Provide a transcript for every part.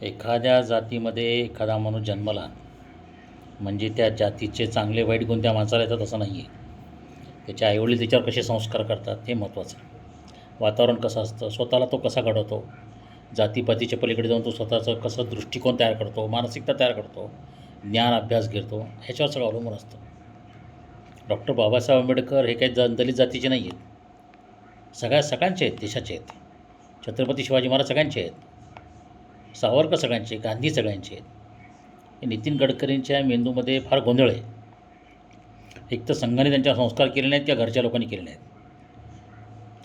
एखाद्या जातीमध्ये एखादा माणूस जन्मला म्हणजे त्या जातीचे चांगले वाईट गुण त्या माणसाला येतात असं नाही आहे त्याचे आईवडील त्याच्यावर कसे संस्कार करतात हे महत्त्वाचं वातावरण कसं असतं स्वतःला तो कसा घडवतो? जातीपातीच्या पलीकडे जाऊन तो स्वतःचं कसं दृष्टिकोन तयार करतो मानसिकता तयार करतो ज्ञान अभ्यास घेतो ह्याच्यावर सगळं अवलंबून असतं. डॉक्टर बाबासाहेब आंबेडकर हे काही ज दलित जातीचे नाही आहेत सगळ्या सगळ्यांचे आहेत देशाचे आहेत. छत्रपती शिवाजी महाराज सगळ्यांचे आहेत. सावरकर सगळ्यांचे गांधी सगळ्यांचे आहेत. नितीन गडकरींच्या मेंदूमध्ये फार गोंधळ आहे. एक तर संघाने त्यांच्यावर संस्कार केले नाहीत किंवा घरच्या लोकांनी केले नाहीत.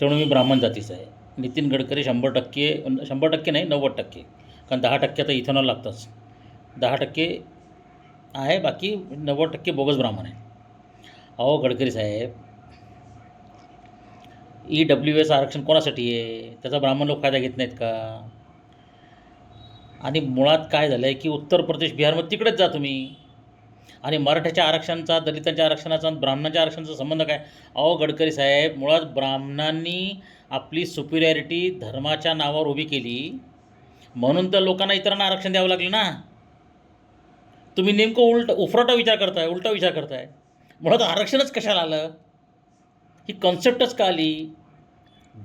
त्यामुळे मी ब्राह्मण जातीचा आहे. नितीन गडकरी शंभर टक्के शंभर टक्के नाही नव्वद टक्के. कारण दहा टक्के आता इथेनॉल लागतंच. दहा टक्के आहे बाकी नव्वद टक्के बोगस ब्राह्मण आहे अहो गडकरी साहेब. ई डब्ल्यू एस आरक्षण कोणासाठी आहे? त्याचा ब्राह्मण लोक फायदा घेत नाहीत का? आणि मुळात काय झालं आहे की उत्तर प्रदेश बिहारमध्ये तिकडेच जा तुम्ही. आणि मराठ्याच्या आरक्षणाचा दलितांच्या आरक्षणाचा आणि ब्राह्मणाच्या आरक्षणाचा संबंध काय? अहो गडकरी साहेब मुळात ब्राह्मणांनी आपली सुपिरियरिटी धर्माच्या नावावर उभी केली. म्हणून तर लोकांना इतरांना आरक्षण द्यावं लागलं ना. तुम्ही नेमकं उलट उफराटा विचार करताय उलटा विचार करताय. मुळात आरक्षणच कशाला आलं? ही कॉन्सेप्टच का आली?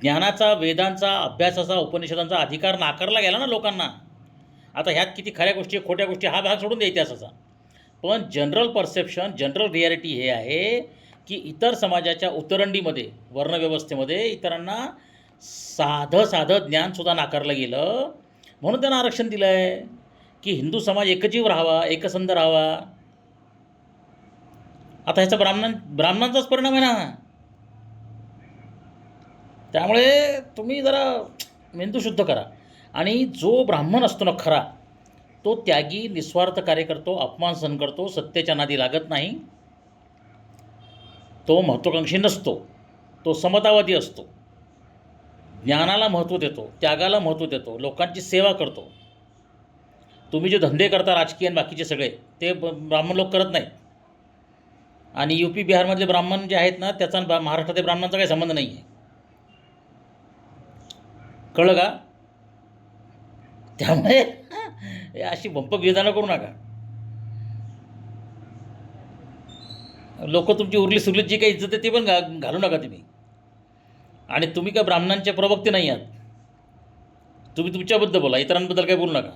ज्ञानाचा वेदांचा अभ्यासाचा उपनिषदांचा अधिकार नाकारला गेला ना लोकांना. आता ह्यात किती खऱ्या गोष्टी खोट्या गोष्टी हा भाग सोडून द्या इतिहासाचा पण जनरल परसेप्शन जनरल रियालिटी हे आहे की इतर समाजाच्या उतरंडीमध्ये वर्णव्यवस्थेमध्ये इतरांना साधं साधं ज्ञानसुद्धा नाकारलं गेलं. म्हणून त्यांना आरक्षण दिलं आहे की हिंदू समाज एकजीव राहावा एकसंध राहावा. आता ह्याचा ब्राह्मण ब्राह्मणांचाच परिणाम आहे ना. त्यामुळे तुम्ही जरा मेंदू शुद्ध करा. आणि जो ब्राह्मण असतो ना खरा तो त्यागी निस्वार्थ कार्य करतो अपमान सहन करतो सत्तेच्या नादी लागत नाही. तो महत्त्वाकांक्षी नसतो. तो समतावादी असतो. ज्ञानाला महत्त्व देतो त्यागाला महत्त्व देतो लोकांची सेवा करतो. तुम्ही जे धंदे करता राजकीय आणि बाकीचे सगळे ते ब- ब्राह्मण लोक करत नाहीत. आणि यू पी बिहारमधले ब्राह्मण जे आहेत ना त्याचा बा- महाराष्ट्रातील ब्राह्मणांचा काही संबंध नाही आहे कळलं का? त्यामुळे अशी भंपक विधानं करू नका. लोक तुमची उरली सुरलीत जी काही इज्जत आहे ती पण घा घालू नका तुम्ही. आणि तुम्ही काय ब्राह्मणांचे प्रवक्ते नाही आहात. तुम्ही तुमच्याबद्दल बोला इतरांबद्दल काही बोलू नका.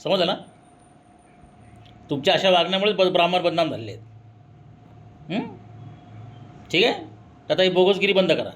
समजलं ना? तुमच्या अशा वागण्यामुळे ब ब्राह्मण बदनाम झाले आहेत. ठीक आहे? आता ही बोगसगिरी बंद करा.